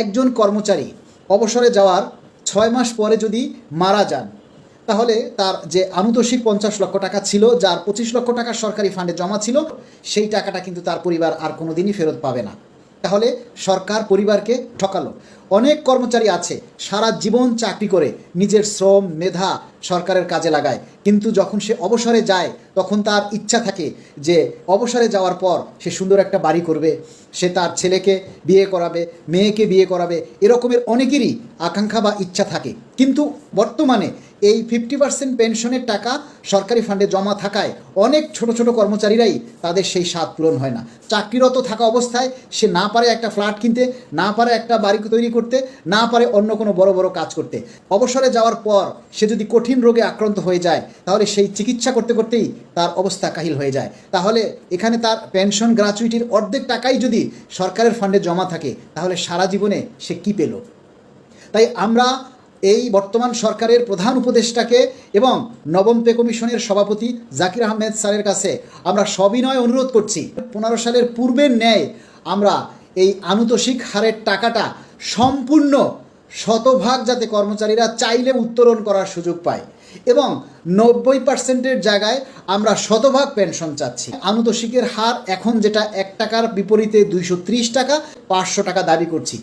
একজন কর্মচারী অবসরে যাওয়ার ছয় মাস পরে যদি মারা যান, তাহলে তার যে আনুতোষিক পঞ্চাশ লক্ষ টাকা ছিল, যার পঁচিশ লক্ষ টাকা সরকারি ফান্ডে জমা ছিল, সেই টাকাটা কিন্তু তার পরিবার আর কোনো দিনই ফেরত পাবে না। তাহলে সরকার পরিবারকে ঠকালো। অনেক কর্মচারী আছে, সারা জীবন চাকরি করে, নিজের শ্রম, মেধা সরকারের কাজে লাগায়। কিন্তু যখন সে অবসরে যায়, তখন তার ইচ্ছা থাকে যে অবসরে যাওয়ার পর সে সুন্দর একটা বাড়ি করবে। সে তার ছেলেকে বিয়ে করাবে, মেয়েকে বিয়ে করাবে, এরকমের অনেকেরই আকাঙ্ক্ষা বা ইচ্ছা থাকে। কিন্তু বর্তমানে এই ফিফটি পার্সেন্ট পেনশনের টাকা সরকারি ফান্ডে জমা থাকায় অনেক ছোট ছোট কর্মচারীরাই তাদের সেই স্বাদ পূরণ হয় না। চাকরিরত থাকা অবস্থায় সে না পারে একটা ফ্ল্যাট কিনতে, না পারে একটা বাড়ি তৈরি করতে, না পারে অন্য কোনো বড় বড় কাজ করতে। অবসরে যাওয়ার পর সে যদি কঠিন রোগে আক্রান্ত হয়ে যায়, তাহলে সেই চিকিৎসা করতে করতেই তার অবস্থা কাহিল হয়ে যায়। তাহলে এখানে তার পেনশন গ্রাচুইটির অর্ধেক টাকাই যদি সরকারের ফান্ডে জমা থাকে, তাহলে সারা জীবনে সে কী পেল? তাই আমরা এই বর্তমান সরকারের প্রধান উপদেষ্টাকে এবং নবম পে কমিশনের সভাপতি জাকির আহমেদ স্যারের কাছে আমরা সবিনয় অনুরোধ করছি, পনেরো সালের পূর্বের ন্যায় আমরা এই আনুতোষিক হারের টাকাটা সম্পূর্ণ শতভাগ যাতে কর্মচারীরা চাইলে উত্তরণ করার সুযোগ পায় এবং নব্বই পার্সেন্টের জায়গায় আমরা শতভাগ পেনশন চাচ্ছি। আনুতোষিকের হার এখন যেটা এক টাকার বিপরীতে দুইশো ত্রিশ টাকা, পাঁচশো টাকা দাবি করছি।